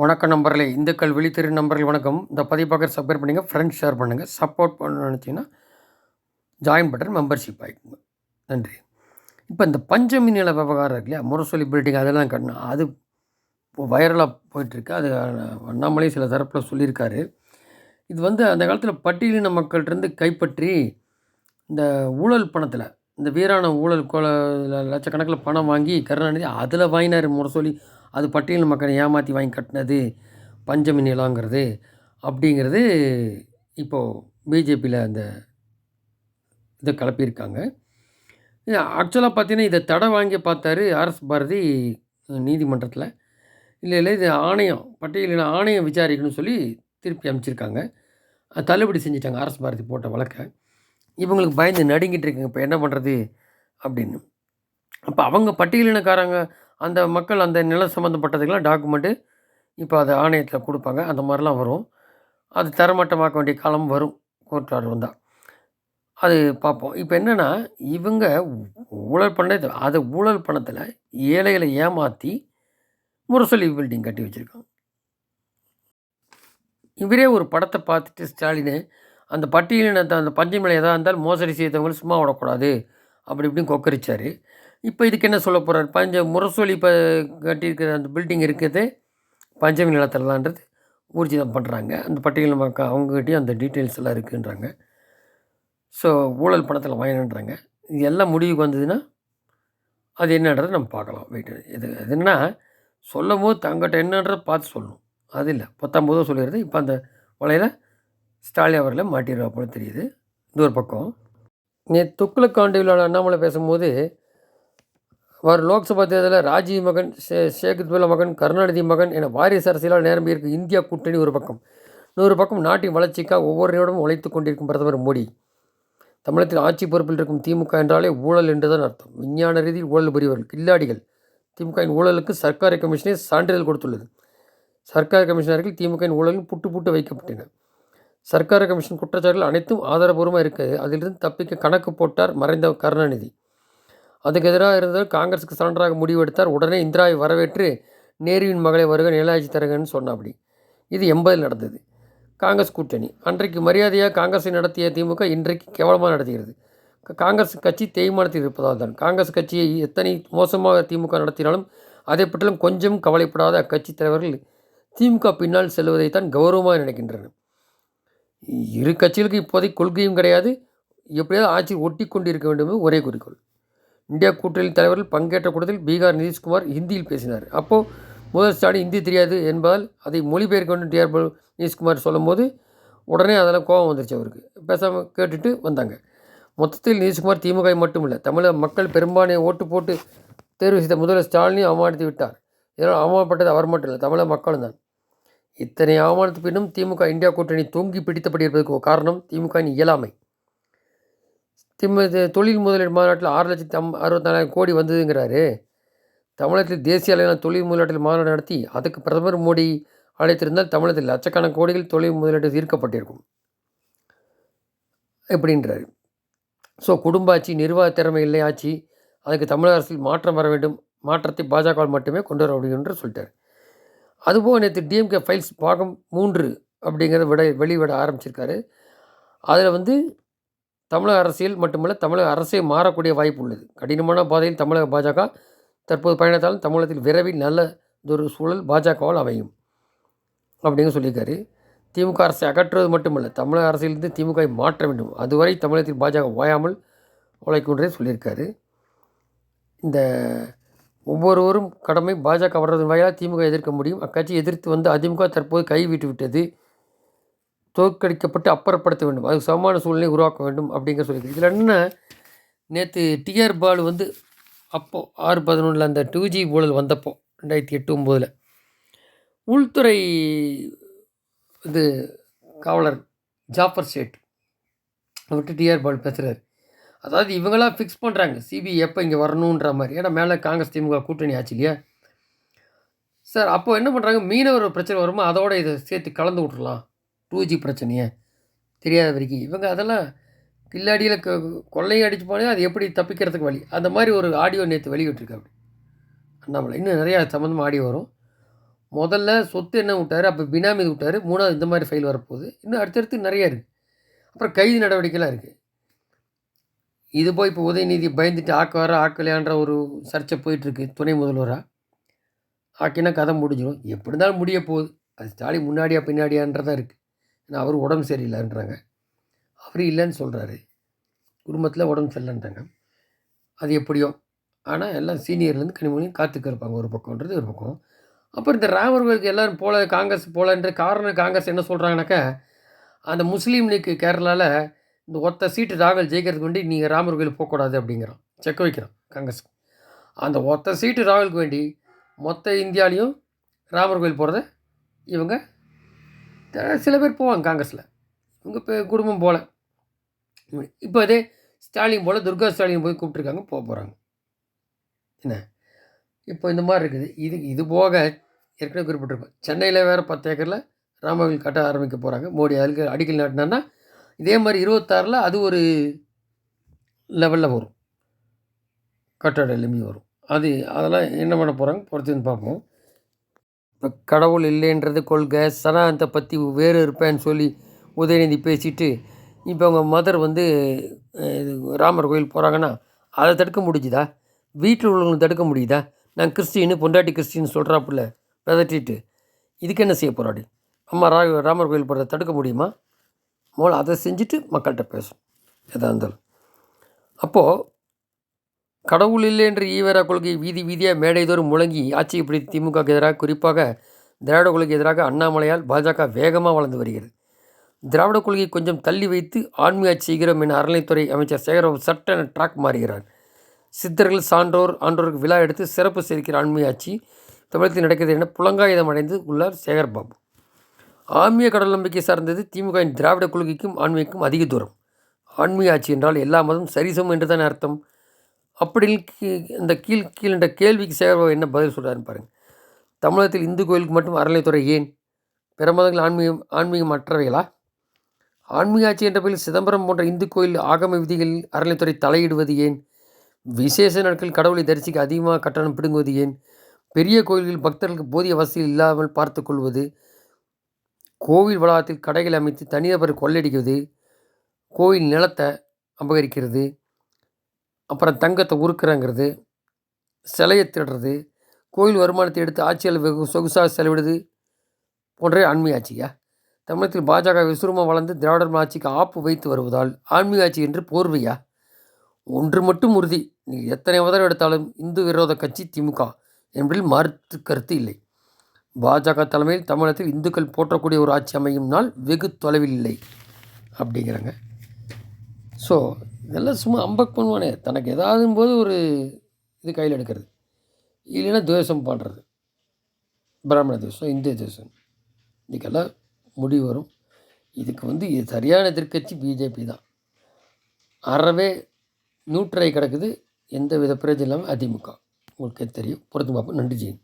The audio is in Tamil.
வணக்கம் நம்பர்களே இந்துக்கள் விழித்திரு நம்பர்கள் வணக்கம். இந்த பதிவு பார்க்குற சப்ஸ்கிரைப் பண்ணுங்கள் ஃப்ரெண்ட்ஸ் ஷேர் பண்ணுங்கள் சப்போர்ட் பண்ணணும்னு நினச்சிங்கன்னா ஜாயின் பட்டன் மெம்பர்ஷிப் ஆகிக்குங்க நன்றி. இப்போ இந்த பஞ்சமி நில விவகாரம் இல்லையா முரசொலி பில்டிங் அதெல்லாம் கட்டணும் அது வைரலாக போயிட்டுருக்கு. அது அண்ணாமலை சில தரப்பில் சொல்லியிருக்காரு. இது வந்து அந்த காலத்தில் பட்டியலின மக்கள்கிட்டருந்து கைப்பற்றி இந்த ஊழல் பணத்தில் இந்த வீரான ஊழல் கோல லட்சக்கணக்கில் பணம் வாங்கி கருணாநிதி அதில் வாங்கினார் முரசொலி அது பட்டியல் மக்களை ஏமாற்றி வாங்கி கட்டினது பஞ்சமி நிலங்கிறது அப்படிங்கிறது இப்போது பிஜேபியில் அந்த இதை கிளப்பியிருக்காங்க. ஆக்சுவலாக பார்த்தீங்கன்னா இதை தடை வாங்கி பார்த்தாரு ஆர்எஸ் பாரதி நீதிமன்றத்தில். இல்லை இல்லை இது ஆணையம் பட்டியலில் ஆணையம் விசாரிக்கணும்னு சொல்லி திருப்பி அமைச்சிருக்காங்க தள்ளுபடி செஞ்சிட்டாங்க ஆர்எஸ் பாரதி போட்ட வழக்கை. இவங்களுக்கு பயந்து நடுங்கிட்டு இருக்குங்க இப்போ என்ன பண்ணுறது அப்படின்னு. அப்போ அவங்க பட்டியலினக்காரங்க அந்த மக்கள் அந்த நிலம் சம்மந்தப்பட்டதுக்கெல்லாம் டாக்குமெண்ட்டு இப்போ அது ஆணையத்தில் கொடுப்பாங்க. அந்த மாதிரிலாம் வரும். அது தரமட்டமாக்க வேண்டிய காலம் வரும். கோர்ட் ஆர்டர் வந்தால் அது பார்ப்போம். இப்போ என்னென்னா இவங்க ஊழல் பண்ணது அதை ஊழல் பணத்தில் ஏழைகளை ஏமாற்றி முரசொலி பில்டிங் கட்டி வச்சுருக்காங்க. இவரே ஒரு படத்தை பார்த்துட்டு ஸ்டாலின் அந்த பட்டியலினத்தை அந்த பஞ்சமலை எதாக இருந்தாலும் மோசடி செய்தவங்களும் சும்மா விடக்கூடாது. அப்படி இப்படின்னு கொக்கரிச்சார். இப்போ இதுக்கு என்ன சொல்ல போகிறார் பஞ்ச முரசொலி இப்போ கட்டியிருக்கிற அந்த பில்டிங் இருக்கிறது பஞ்சமி நிலத்தில்தான்றது ஊர்ஜிதம் பண்ணுறாங்க அந்த பட்டியல் மக்கள் அவங்ககிட்டயும் அந்த டீட்டெயில்ஸ் எல்லாம் இருக்குன்றாங்க. ஸோ ஊழல் பணத்தில் வாங்கினுன்றாங்க. இது எல்லாம் முடிவுக்கு வந்ததுன்னா அது என்னன்றதை நம்ம பார்க்கலாம். வெயிட் இது எதுன்னா சொல்லும் போது தங்கிட்ட என்னன்றதை பார்த்து சொல்லணும். அது இல்லை. பத்தொம்போதோ சொல்லிடுறது. இப்போ அந்த வலையில் ஸ்டாலின் அவர்களை மாட்டிடுவா போல தெரியுது. இது ஒரு பக்கம். நே துக்குளக் காண்டியில் அண்ணாமலை பேசும்போது அவர் லோக்சபா தேர்தலில் ராஜீவ் மகன் ஷே ஷேகுத்புல்லா மகன் கருணாநிதி மகன் என வாரிசு அரசியலால் நிரம்பி இருக்கும் இந்தியா கூட்டணி ஒரு பக்கம். இன்னொரு பக்கம் நாட்டின் வளர்ச்சிக்காக ஒவ்வொரு நிமிடமும் உழைத்து கொண்டிருக்கும் பிரதமர் மோடி. தமிழகத்தில் ஆட்சி பொறுப்பில் இருக்கும் திமுக என்றாலே ஊழல் என்றுதான் அர்த்தம். விஞ்ஞான ரீதியில் ஊழல் புரிவர்கள் கில்லாடிகள். திமுகவின் ஊழலுக்கு சர்க்காரி கமிஷனே சான்றிதழ் கொடுத்துள்ளது. சர்க்கார் கமிஷனர்கள் திமுகவின் ஊழலில் புட்டு புட்டு வைக்கப்பட்டன சர்க்கார் கமிஷன் குற்றச்சாட்டுகள் அனைத்தும் ஆதாரபூர்வமாக இருக்குது அதிலிருந்து தப்பிக்க கணக்கு போட்டார் மறைந்த கருணாநிதி. அதுக்கு எதிராக இருந்தால் காங்கிரஸுக்கு சரண்டராக முடிவெடுத்தார் உடனே இந்திராவை வரவேற்று நேருவின் மகளை வருக நிலாட்சி தருகன்னு சொன்னாப்படி இது எண்பதில் நடந்தது. காங்கிரஸ் கூட்டணி. அன்றைக்கு மரியாதையாக காங்கிரஸை நடத்திய திமுக இன்றைக்கு கேவலமாக நடத்துகிறது. காங்கிரஸ் கட்சி தேய்மானத்தில் இருப்பதால் தான். காங்கிரஸ் கட்சியை எத்தனை மோசமாக திமுக நடத்தினாலும் அதை பற்றிலும் கொஞ்சம் கவலைப்படாத அக்கட்சி தலைவர்கள் திமுக பின்னால் செல்வதைத்தான் கௌரவமாக நினைக்கின்றனர். இரு கட்சிகளுக்கு இப்போதைக்கு கொள்கையும் கிடையாது. எப்படியாவது ஆட்சி ஒட்டி கொண்டிருக்க வேண்டும் ஒரே குறிக்கோள். இந்தியா கூட்டணி தலைவர்கள் பங்கேற்ற கூட்டத்தில் பீகார் நிதிஷ்குமார் ஹிந்தியில் பேசினார். அப்போது முதல் ஸ்டாலின் ஹிந்தி தெரியாது என்பதால் அதை மொழிபெயர்க்க வேண்டும் டிஆர் நிதிஷ்குமார் சொல்லும்போது உடனே அதெல்லாம் கோபம் வந்துருச்சு அவருக்கு. பேசாமல் கேட்டுட்டு வந்தாங்க. மொத்தத்தில் நிதிஷ்குமார் திமுக மட்டும் இல்லை தமிழக மக்கள் பெரும்பான்மையை ஓட்டு போட்டு தேர்வு செய்த முதல்வர் ஸ்டாலினையும் அவமானித்து விட்டார். இதனால் அவமானப்பட்டது அவர் மட்டும் இல்லை தமிழக மக்களும் தான். இத்தனை அவமானத்து பின்னும் திமுக இந்தியா கூட்டணி தொங்கி பிடித்தபடி இருப்பதற்கு காரணம் திமுகவின் இயலாமை. திமு தொழில் முதலீடு மாநாட்டில் ஆறு லட்சத்தி அம் அறுபத்தாலாயிரம் கோடி வந்ததுங்கிறாரு. தமிழகத்தில் தேசிய அளவிலான தொழில் முதலீட்டில் மாநாடு நடத்தி அதுக்கு பிரதமர் மோடி அழைத்திருந்தால் தமிழகத்தில் லட்சக்கணக்கான கோடிகள் தொழில் முதலீடு ஈர்க்கப்பட்டிருக்கும் எப்படின்றாரு ஸோ குடும்ப ஆட்சி நிர்வாக திறமை இல்லை ஆட்சி அதுக்கு தமிழக அரசில் மாற்றம் வர வேண்டும் மாற்றத்தை பாஜகவால் மட்டுமே கொண்டு வர முடியும் என்று சொல்லிட்டார். அதுபோக நேற்று டிஎம்கே ஃபைல்ஸ் பாகம் மூன்று அப்படிங்கிறத விட வெளிவிட ஆரம்பிச்சிருக்காரு. அதில் வந்து தமிழக அரசியல் மட்டுமல்ல தமிழக அரசே மாறக்கூடிய வாய்ப்பு உள்ளது. கடினமான பாதையில் தமிழக பாஜக தற்போது பயணத்தாலும் தமிழகத்தில் விரைவில் நல்ல ஒரு சூழல் பாஜகவால் அமையும் அப்படின்னு சொல்லியிருக்காரு. திமுக அரசை அகற்றுவது மட்டுமல்ல தமிழக அரசியலிருந்து திமுகவை மாற்ற வேண்டும். அதுவரை தமிழகத்தில் பாஜக ஓயாமல் உழைக்கின்றே சொல்லியிருக்காரு. இந்த ஒவ்வொருவரும் கடமை பாஜக வர்றதன் வாயிலாக திமுக எதிர்க்க முடியும். அக்கட்சி எதிர்த்து வந்து அதிமுக தற்போது கைவிட்டு விட்டது. தோற்கடிக்கப்பட்டு அப்புறப்படுத்த வேண்டும். அதுக்கு சமமான சூழ்நிலை உருவாக்க வேண்டும் அப்படிங்கிற சொல்லி இதில் என்ன? நேற்று டிஆர் பாலு வந்து அப்போது ஆறு பதினொன்றில் அந்த டூ ஜி ஊழல் வந்தப்போ ரெண்டாயிரத்தி எட்டு ஒம்போதில் உள்துறை இது காவலர் ஜாஃபர் ஷேட் அவர்கிட்ட டிஆர் பால் பேசுகிறார் அதாவது இவங்களாம் ஃபிக்ஸ் பண்ணுறாங்க சிபிஐ எப்போ இங்கே வரணுன்ற மாதிரி. ஏன்னா மேலே காங்கிரஸ் திமுக கூட்டணி ஆச்சு இல்லையா? சார் அப்போ என்ன பண்ணுறாங்க மீனவர் பிரச்சனை வருமோ? அதோட இதை சேர்த்து கலந்து விட்றலாம் டூ ஜி பிரச்சனையை. தெரியாத வரைக்கும். இவங்க அதெல்லாம் கில்லாடியில் க கொள்ளையும் அடிச்சு போனே அது எப்படி தப்பிக்கிறதுக்கு வழி? அந்த மாதிரி ஒரு ஆடியோ நேற்று வெளியிட்டிருக்காரு. அண்ணாமலை. இன்னும் நிறையா சம்மந்தமாக ஆடியோ வரும். முதல்ல சொத்து என்ன விட்டார்? அப்போ பினாமி விட்டார். மூணாவது இந்த மாதிரி ஃபைல் வரப்போகுது. இன்னும் அடுத்தடுத்து நிறையா இருக்குது அப்புறம் கைது நடவடிக்கைலாம் இருக்குது இது போய் இப்போ உதயநிதி பயந்துட்டு ஆக்குவாரா ஆக்கலையான்ற ஒரு சர்ச்சை போயிட்டுருக்கு துணை முதல்வராக ஆக்கினா கதை முடிஞ்சிடும் எப்படி இருந்தாலும் முடிய போகுது. அது ஸ்டாலின் முன்னாடியா பின்னாடியான்றதான் இருக்குது ஏன்னா அவர் உடம்பு சரியில்லைன்றாங்க. அவர் இல்லைன்னு சொல்கிறாரு குடும்பத்தில் உடம்பு சரியில்லைன்றாங்க. அது எப்படியோ. ஆனால் எல்லாம் சீனியர்லேருந்து கனிமொழியும் காத்துக்க இருப்பாங்க. ஒரு பக்கம்ன்றது ஒரு பக்கம். அப்புறம் இந்த ராமர் கோயிலுக்கு எல்லோரும் போல காங்கிரஸ் போலன்ற காரணம் காங்கிரஸ் என்ன சொல்கிறாங்கனாக்கா அந்த முஸ்லீம் லீக் கேரளாவில் இந்த ஒத்த சீட்டு ராகுல் ஜெயிக்கிறதுக்கு வேண்டி நீங்கள் ராமர் கோயில் போகக்கூடாது அப்படிங்கிறான். செக்க வைக்கிறான் காங்கிரஸ். அந்த ஒத்த சீட்டு ராகுலுக்கு வேண்டி மொத்த இந்தியாலையும் ராமர் கோயில் போகிறத இவங்க சில பேர் போவாங்க காங்கிரஸில். இவங்க இப்போ குடும்பம் போல. இப்போ அதே ஸ்டாலின் போல் துர்கா ஸ்டாலின் போய் கூப்பிட்ருக்காங்க போக போகிறாங்க என்ன? இப்போ இந்த மாதிரி இருக்குது. இது இது போக ஏற்கனவே குறிப்பிட்டிருப்பேன் சென்னையில் வேறு பத்து ஏக்கரில் ராமகோவில் கட்ட ஆரம்பிக்க போகிறாங்க மோடி அதுக்கு அடிக்கல் நாட்டினான்னா இதே மாதிரி இருபத்தாறில் அது ஒரு லெவலில் வரும். கட்டட எலும்பி வரும். அது அதெல்லாம் என்ன பண்ண போகிறாங்க பொறுத்துன்னு பார்ப்போம். இப்போ கடவுள் இல்லைன்றது கொள்கை சனாந்தை பற்றி வேறு இருப்பேன்னு சொல்லி உதயநிதி பேசிட்டு இப்போ அவங்க மதர் வந்து இது ராமர் கோயில் போகிறாங்கன்னா அதை தடுக்க முடிஞ்சுதா? வீட்டில் உள்ளவங்களை தடுக்க முடியுதா? நான் கிறிஸ்டின்னு பொண்டாட்டி கிறிஸ்டின்னு சொல்கிறாப்புல விதட்டிட்டு இதுக்கு என்ன செய்ய போராடி அம்மா ரா ராமர் கோயில் போகிறத தடுக்க முடியுமா? முதல்ல அதை செஞ்சுட்டு மக்கள்கிட்ட பேசும் எதாக இருந்தாலும் அப்போது கடவுள் இல்லை என்ற ஈவரா கொள்கை வீதி வீதியாக மேடைதோறும் முழங்கி ஆட்சியை பிடி திமுகவுக்கு எதிராக குறிப்பாக திராவிட கொள்கைக்கு எதிராக அண்ணாமலையால் பாஜக வேகமாக வளர்ந்து வருகிறது திராவிட கொள்கையை கொஞ்சம் தள்ளி வைத்து ஆன்மீக செய்கிறோம் என அறநிலைத்துறை அமைச்சர் சேகரபாபு சட்டென ட்ராக் மாறுகிறார் சித்தர்கள் சான்றோர் ஆன்றோருக்கு விழா எடுத்து சிறப்பு சேர்க்கிற ஆன்மீக ஆட்சி தமிழகத்தில் நடக்கிறது என புலங்காயுதம் அடைந்து உள்ளார் சேகர்பாபு ஆன்மீக கடல் நம்பிக்கை சார்ந்தது திமுகவின் திராவிட கொள்கைக்கும் ஆன்மீகக்கும் அதிக தூரம். ஆன்மீக ஆட்சி என்றால் எல்லா மதமும் சரிசமம் என்று தானே அர்த்தம். அப்படி இந்த கீழ் கீழ் என்ற கேள்விக்கு சேகர்பாபு என்ன பதில் சொல்கிறாருன்னு பாருங்கள் தமிழகத்தில் இந்து கோயிலுக்கு மட்டும் அறநிலைத்துறை ஏன்? பிற மதங்கள் ஆன்மீகம் ஆன்மீகம் அற்றவைகளா ஆன்மீக ஆட்சி என்ற பெயரில் சிதம்பரம் போன்ற இந்து கோயில் ஆகம விதிகளில் அறநிலைத்துறை தலையிடுவது ஏன்? விசேஷ நாட்கள் கடவுளை தரிசிக்க அதிகமாக கட்டணம் பிடுங்குவது ஏன்? பெரிய கோயில்களில் பக்தர்களுக்கு போதிய வசதி இல்லாமல் பார்த்து கொள்வது கோவில் வளாகத்தில் கடைகள் அமைத்து தனிநபர் கொள்ளையடிக்கிறது கோவில் நிலத்தை அபகரிக்கிறது அப்புறம் தங்கத்தை உருக்குறங்கிறது சிலையை திருடுறது கோயில் வருமானத்தை எடுத்து ஆட்சியாளர் வெகு சொகுசாக செலவிடுது போன்றே ஆன்மீக ஆட்சியா? தமிழகத்தில் பாஜக விசுரமாக வளர்ந்து திராவிடர் ஆட்சிக்கு ஆப்பு வைத்து வருவதால் ஆன்மீக ஆட்சி என்று போர்வையா? ஒன்று மட்டும் உறுதி. நீ எத்தனை உதவி எடுத்தாலும் இந்து விரோத கட்சி திமுக என்பதில் மாற்று கருத்து இல்லை. பாஜக தலைமையில் தமிழகத்தில் இந்துக்கள் போற்றக்கூடிய ஒரு ஆட்சி அமையும் நாள் வெகு தொலைவில் இல்லை அப்படிங்கிறாங்க. ஸோ இதெல்லாம் சும்மா அம்பக் பண்ணுவானே. தனக்கு ஏதாவது போது ஒரு இது கையில் எடுக்கிறது. இல்லைன்னா துவேஷம் பண்ணுறது. பிராமண தேசம் இந்திய தேசம் இதுக்கெல்லாம் முடிவு வரும். இதுக்கு வந்து இது சரியான எதிர்க்கட்சி பிஜேபி தான். அறவே நூற்றரை கிடக்குது. எந்த வித பிரச்சனை இல்லாமல் அதிமுக. உங்களுக்கே தெரியும். பொறுத்து பார்ப்போம். நன்றி ஜெயின்.